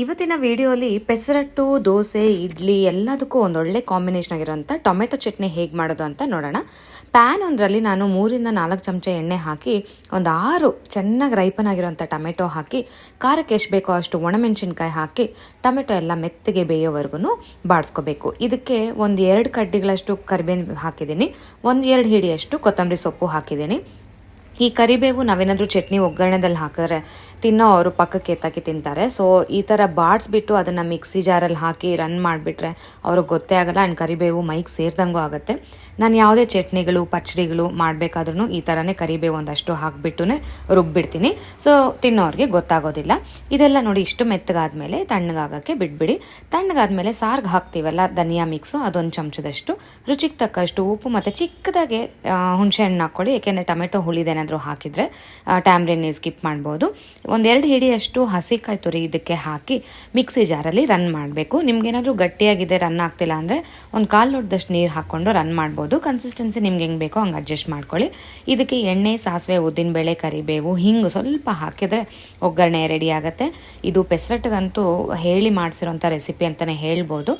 ಇವತ್ತಿನ ವಿಡಿಯೋಲಿ ಪೆಸರಟ್ಟು ದೋಸೆ, ಇಡ್ಲಿ ಎಲ್ಲದಕ್ಕೂ ಒಂದೊಳ್ಳೆ ಕಾಂಬಿನೇಷನ್ ಆಗಿರೋಂಥ ಟೊಮೆಟೊ ಚಟ್ನಿ ಹೇಗೆ ಮಾಡೋದು ಅಂತ ನೋಡೋಣ. ಪ್ಯಾನ್ ಒಂದರಲ್ಲಿ ನಾನು ಮೂರಿಂದ ನಾಲ್ಕು ಚಮಚ ಎಣ್ಣೆ ಹಾಕಿ, ಒಂದು ಆರು ಚೆನ್ನಾಗಿ ರೈಪನ್ ಆಗಿರೋಂಥ ಟೊಮೆಟೊ ಹಾಕಿ, ಖಾರಕ್ಕೆ ಎಷ್ಟು ಬೇಕೋ ಅಷ್ಟು ಒಣಮೆಣಸಿನ್ಕಾಯಿ ಹಾಕಿ, ಟೊಮೆಟೊ ಎಲ್ಲ ಮೆತ್ತಗೆ ಬೇಯೋವರೆಗೂ ಬಾಡಿಸ್ಕೋಬೇಕು. ಇದಕ್ಕೆ ಒಂದು ಎರಡು ಕಡ್ಡಿಗಳಷ್ಟು ಕರಿಬೇವು ಹಾಕಿದ್ದೀನಿ, ಒಂದು ಎರಡು ಹಿಡಿಯಷ್ಟು ಕೊತ್ತಂಬರಿ ಸೊಪ್ಪು ಹಾಕಿದ್ದೀನಿ. ಈ ಕರಿಬೇವು ನಾವೇನಾದರೂ ಚಟ್ನಿ ಒಗ್ಗರಣೆದಲ್ಲಿ ಹಾಕಿದ್ರೆ ತಿನ್ನೋ ಅವರು ಪಕ್ಕಕ್ಕೆ ಎತ್ತಾಕಿ ತಿಂತಾರೆ. ಸೊ ಈ ಥರ ಬಾಡಿಸ್ಬಿಟ್ಟು ಅದನ್ನು ಮಿಕ್ಸಿ ಜಾರಲ್ಲಿ ಹಾಕಿ ರನ್ ಮಾಡಿಬಿಟ್ರೆ ಅವ್ರಿಗೆ ಗೊತ್ತೇ ಆಗಲ್ಲ ಆ್ಯಂಡ್ ಕರಿಬೇವು ಮೈಗೆ ಸೇರಿದಂಗೂ ಆಗುತ್ತೆ. ನಾನು ಯಾವುದೇ ಚಟ್ನಿಗಳು ಪಚ್ಚಡಿಗಳು ಮಾಡಬೇಕಾದ್ರೂ ಈ ಥರನೇ ಕರಿಬೇವು ಒಂದಷ್ಟು ಹಾಕಿಬಿಟ್ಟು ರುಬ್ಬಿಡ್ತೀನಿ. ಸೊ ತಿನ್ನೋರಿಗೆ ಗೊತ್ತಾಗೋದಿಲ್ಲ. ಇದೆಲ್ಲ ನೋಡಿ ಇಷ್ಟು ಮೆತ್ತಗಾದ್ಮೇಲೆ ತಣ್ಣಗಾಗೋಕ್ಕೆ ಬಿಟ್ಬಿಡಿ ತಣ್ಣಗಾದ್ಮೇಲೆ ಸಾರ್ಗೆ ಹಾಕ್ತೀವಲ್ಲ ಧನಿಯಾ ಮಿಕ್ಸು, ಅದೊಂದು ಚಮಚದಷ್ಟು. ರುಚಿಗೆ ತಕ್ಕಷ್ಟು ಉಪ್ಪು ಮತ್ತು ಚಿಕ್ಕದಾಗೆ ಹುಣಸೆಹಣ್ಣು ಹುಣಸೆ ಹಣ್ಣು ಹಾಕ್ಕೊಳ್ಳಿ, ಏಕೆಂದರೆ ಟೊಮೆಟೊ ಹುಳಿದೇನಾದರೂ ಹಾಕಿದರೆ ಟ್ಯಾಮ್ರಿನ್ ಸ್ಕಿಪ್ ಮಾಡ್ಬೋದು. ಒಂದೆರಡು ಹಿಡಿಯಷ್ಟು ಹಸಿಕಾಯಿ ತುರಿ ಇದಕ್ಕೆ ಹಾಕಿ ಮಿಕ್ಸಿ ಜಾರಲ್ಲಿ ರನ್ ಮಾಡಬೇಕು. ನಿಮ್ಗೇನಾದರೂ ಗಟ್ಟಿಯಾಗಿದೆ ರನ್ ಆಗ್ತಿಲ್ಲ ಅಂದರೆ ಒಂದು ಕಾಲು ಲೋಟದಷ್ಟು ನೀರು ಹಾಕ್ಕೊಂಡು ರನ್ ಮಾಡ್ಬೋದು. ಕನ್ಸಿಸ್ಟೆನ್ಸಿ ನಿಮ್ಗೆ ಹೆಂಗೆ ಬೇಕೋ ಹಂಗೆ ಅಡ್ಜಸ್ಟ್ ಮಾಡ್ಕೊಳ್ಳಿ. ಇದಕ್ಕೆ ಎಣ್ಣೆ, ಸಾಸಿವೆ ಉದ್ದಿನಬೇಳೆ ಕರಿಬೇವು, ಹಿಂಗೆ ಸ್ವಲ್ಪ ಹಾಕಿದರೆ ಒಗ್ಗರಣೆ ರೆಡಿ ಆಗುತ್ತೆ. ಇದು ಪೆಸರಟ್ಟಿಗಂತೂ ಹೇಳಿ ಮಾಡಿಸಿರೋಂಥ ರೆಸಿಪಿ ಅಂತಲೇ ಹೇಳ್ಬೋದು.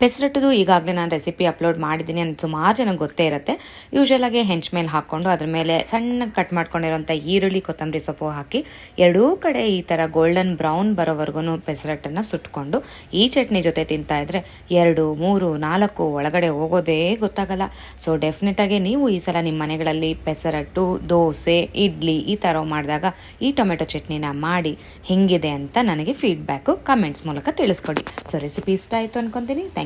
ಪೆಸರಟ್ಟದು ಈಗಾಗಲೇ ನಾನು ರೆಸಿಪಿ ಅಪ್ಲೋಡ್ ಮಾಡಿದ್ದೀನಿ ಅಂತ ಸುಮಾರು ಜನಕ್ಕೆ ಗೊತ್ತೇ ಇರುತ್ತೆ. ಯೂಶ್ವಲಾಗಿ ಹೆಂಚ್ ಮೇಲೆ ಹಾಕ್ಕೊಂಡು ಅದ್ರ ಮೇಲೆ ಸಣ್ಣಗೆ ಕಟ್ ಮಾಡ್ಕೊಂಡಿರೋಂಥ ಈರುಳ್ಳಿ ಕೊತ್ತಂಬರಿ ಸೊಪ್ಪು ಹಾಕಿ ಎರಡೂ ಕಡೆ ಈ ಥರ ಗೋಲ್ಡನ್ ಬ್ರೌನ್ ಬರೋವರೆಗೂ ಪೆಸರಟ್ಟನ್ನು ಸುಟ್ಕೊಂಡು ಈ ಚಟ್ನಿ ಜೊತೆ ತಿಂತಾ ಇದ್ರೆ ಎರಡು, ಮೂರು, ನಾಲ್ಕು ಒಳಗಡೆ ಹೋಗೋದೇ ಗೊತ್ತಾಗಲ್ಲ. ಸೊ ಡೆಫಿನೆಟಾಗಿ ನೀವು ಈ ಸಲ ನಿಮ್ಮ ಮನೆಗಳಲ್ಲಿ ಪೆಸರಟ್ಟು ದೋಸೆ, ಇಡ್ಲಿ ಈ ಥರ ಮಾಡಿದಾಗ ಈ ಟೊಮೆಟೊ ಚಟ್ನಿನ ಮಾಡಿ ಹೆಂಗಿದೆ ಅಂತ ನನಗೆ ಫೀಡ್ಬ್ಯಾಕು ಕಮೆಂಟ್ಸ್ ಮೂಲಕ ತಿಳಿಸ್ಕೊಡಿ. ಸೊ ರೆಸಿಪಿ ಇಷ್ಟ ಆಯಿತು ಅನ್ಕೊತೀನಿ. Thank